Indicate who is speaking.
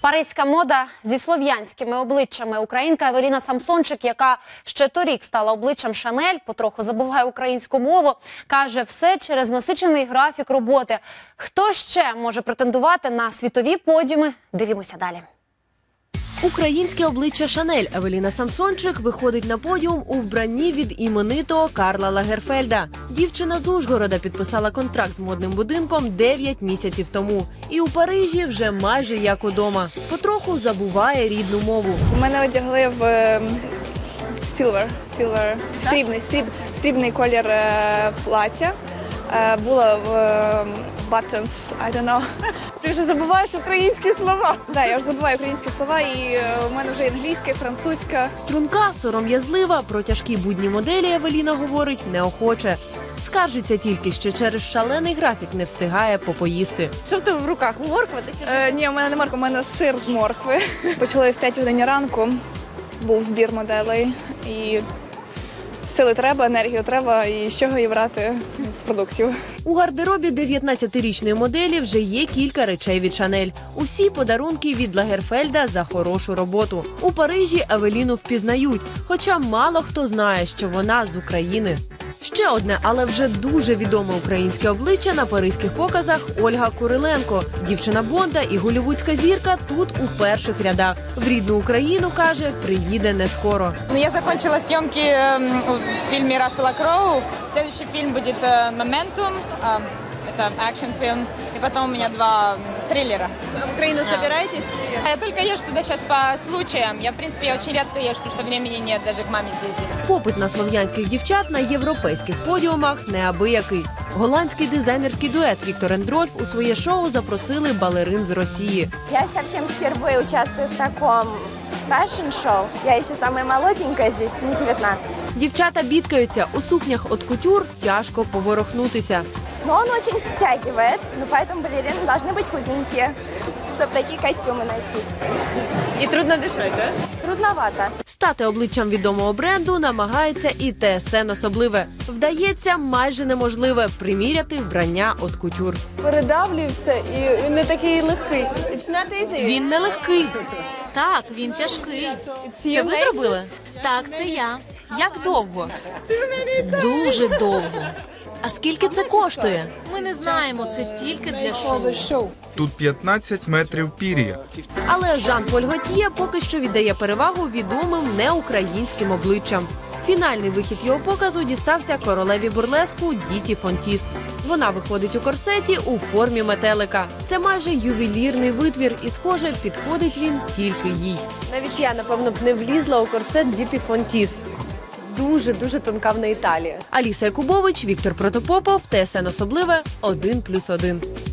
Speaker 1: Паризька мода зі слов'янськими обличчями. Українка Евеліна Самсончик, яка ще торік стала обличчям Шанель, потроху забуває українську мову, каже все через насичений графік роботи. Хто ще може претендувати на світові подіуми? Дивімося далі.
Speaker 2: Українське обличчя Шанель Евеліна Самсончик виходить на подіум у вбранні від іменитого Карла Лагерфельда. Дівчина з Ужгорода підписала контракт з модним будинком 9 місяців тому. І у Парижі вже майже як удома. Потроху забуває рідну мову.
Speaker 3: Мене одягли в silver, silver, срібний, сріб, срібний колір е, плаття. Е, в ем, buttons, I don't know.
Speaker 4: Ти вже забуваєш українські слова.
Speaker 3: Да, я вже забуваю українські слова, і е, у мене вже англійська, і французька.
Speaker 2: Струнка, сором'язлива, про тяжкі будні моделі Евеліна говорить неохоче. Скаржиться тільки, що через шалений графік не встигає попоїсти.
Speaker 4: Що в тебе в руках? Морква? Ти що?
Speaker 3: Е, ні, у мене не морква, у мене сир з моркви. Почали в 5 годині ранку, був збір моделей. І сили треба, енергію треба, і з чого її брати з продуктів.
Speaker 2: У гардеробі 19-річної моделі вже є кілька речей від Шанель. Усі подарунки від Лагерфельда за хорошу роботу. У Парижі Авеліну впізнають, хоча мало хто знає, що вона з України. Ще одне, але вже дуже відоме українське обличчя на паризьких показах Ольга Куриленко. Дівчина Бонда і голівудська зірка тут у перших рядах. В рідну Україну каже, приїде не скоро.
Speaker 5: Ну, я закончила зйомки в фільмі Рассела Кроу. Следующий фільм будет э, «Моментум» А, Это экшн-фильм. И потом у меня два м, триллера.
Speaker 4: В Україну собираєтесь?
Speaker 5: Я только езжу туда сейчас по случаям. Я, в принципе, я очень редко езжу, потому что времени нет даже к маме съездить.
Speaker 2: Попит на слов'янських дівчат на європейських подіумах неабиякий. Голландський дизайнерський дует Віктор Ендрольф у своє шоу запросили балерин з Росії.
Speaker 6: Я совсем впервые участвую в таком фэшн-шоу. Я еще самая молоденькая здесь, мне 19.
Speaker 2: Дівчата бідкаються у сукнях от кутюр тяжко поворохнутися.
Speaker 6: Но он очень стягивает, ну поэтому балерины должны быть худенькие, чтобы такие костюмы носить.
Speaker 4: І трудно дишати, так?
Speaker 6: Трудновато.
Speaker 2: Стати обличчям відомого бренду намагається і ТСН особливе. Вдається майже неможливе приміряти вбрання от кутюр.
Speaker 4: Передавлюється і він не такий легкий. It's not easy.
Speaker 2: Він нелегкий.
Speaker 7: Так, він тяжкий.
Speaker 4: It's
Speaker 7: Це
Speaker 4: you
Speaker 7: ви
Speaker 4: made?
Speaker 7: зробили? Так, це я. Як довго? Дуже довго.
Speaker 2: А скільки це коштує?
Speaker 7: Ми не знаємо, це тільки для
Speaker 4: шоу.
Speaker 8: Тут 15 метрів пір'я.
Speaker 2: Але Жан Поль Готьє поки що віддає перевагу відомим неукраїнським обличчям. Фінальний вихід його показу дістався королеві бурлеску Діті Фонтіс. Вона виходить у корсеті у формі метелика. Це майже ювелірний витвір, і, схоже, підходить він тільки їй.
Speaker 4: Навіть я, напевно, б не влізла у корсет діти Фонтіс. Дуже дуже тонка в неї талія.
Speaker 2: Аліса Якубович, Віктор Протопопов, ТСН особливе 1+,1.